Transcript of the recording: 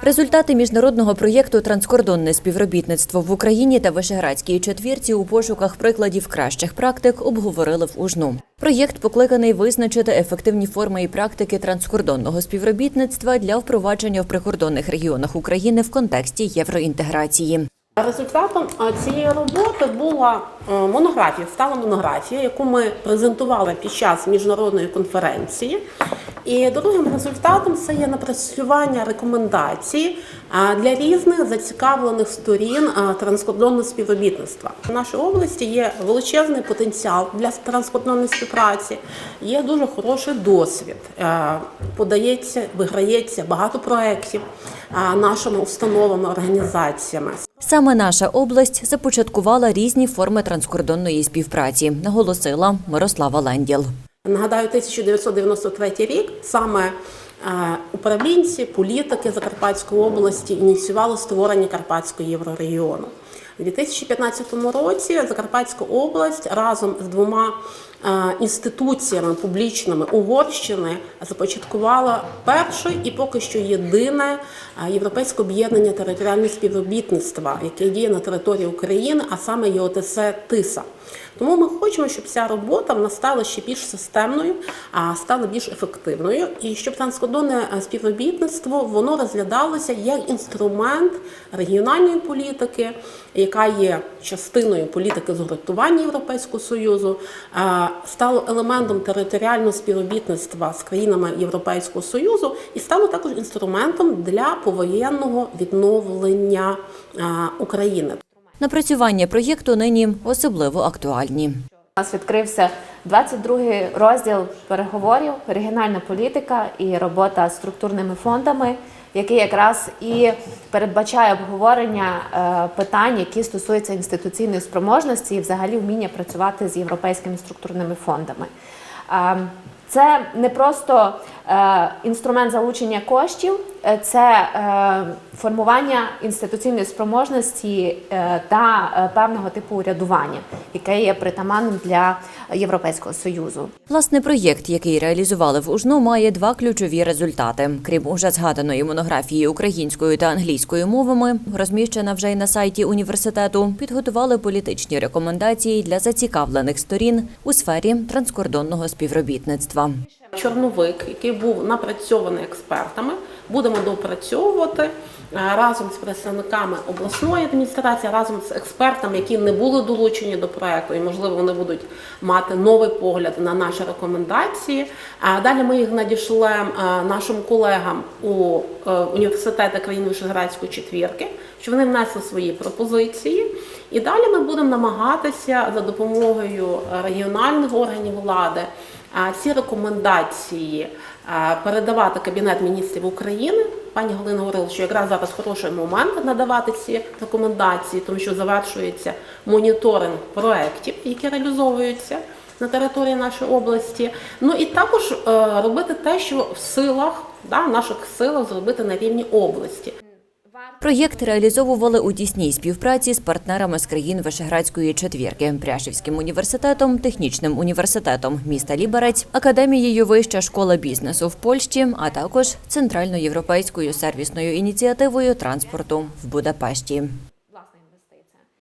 Результати міжнародного проєкту Транскордонне співробітництво в Україні та Вишеградській четвірці у пошуках прикладів кращих практик обговорили в Ужну. Проєкт покликаний визначити ефективні форми і практики транскордонного співробітництва для впровадження в прикордонних регіонах України в контексті євроінтеграції. Результатом е, цієї роботи була е, монографія, стала монографія, яку ми презентували під час міжнародної конференції. І другим результатом це є напрацювання рекомендацій для різних зацікавлених сторін транскордонного співробітництва. В нашій області є величезний потенціал для транскордонної співпраці, є дуже хороший досвід. Подається, виграється багато проєктів нашими установами, організаціями. Саме наша область започаткувала різні форми транскордонної співпраці, наголосила Мирослава Ленділ. Нагадаю, 1993 рік саме управлінці, політики Закарпатської області ініціювали створення Карпатського єврорегіону. У 2015 році Закарпатська область разом з двома інституціями публічними Угорщини започаткувала перше і поки що єдине європейське об'єднання територіального співробітництва, яке діє на території України, а саме ЄОТС ТИСА. Тому ми хочемо, щоб ця робота вона стала ще більш системною, а стала більш ефективною, і щоб транскордонне е, співробітництво воно розглядалося як інструмент регіональної політики, яка є частиною політики згуртування Європейського союзу, е, стало елементом територіального співробітництва з країнами Європейського союзу і стало також інструментом для повоєнного відновлення е, України. Напрацювання проєкту нині особливо актуальні. У нас відкрився 22-й розділ переговорів, регіональна політика і робота з структурними фондами, який якраз і передбачає обговорення е, питань, які стосуються інституційної спроможності і взагалі вміння працювати з європейськими структурними фондами. Е, Це не просто е, інструмент залучення коштів, це е, формування інституційної спроможності е, та е, певного типу урядування, яке є притаманним для Європейського союзу. Власне, проєкт, який реалізували в УЖНУ, має два ключові результати. Крім уже згаданої монографії українською та англійською мовами, розміщена вже й на сайті університету, підготували політичні рекомендації для зацікавлених сторін у сфері транскордонного співробітництва. Чорновик, який був напрацьований експертами, будемо допрацьовувати е, разом з представниками обласної адміністрації, разом з експертами, які не були долучені до проекту, і можливо вони будуть мати новий погляд на наші рекомендації. А далі ми їх надішлемо е, нашим колегам у е, університети країни Вишеградської четвірки, щоб вони внесли свої пропозиції. І далі ми будемо намагатися за допомогою е, регіональних органів влади ці рекомендації передавати Кабінет міністрів України. Пані Галина говорила, що якраз зараз хороший момент надавати ці рекомендації, тому що завершується моніторинг проєктів, які реалізовуються на території нашої області. Ну і також е, робити те, що в силах, да, в наших силах зробити на рівні області. Проєкт реалізовували у тісній співпраці з партнерами з країн Вишеградської четвірки, Пряшівським університетом, технічним університетом міста Ліберець, академією Вища школа бізнесу в Польщі, а також центральноєвропейською сервісною ініціативою транспорту в Будапешті.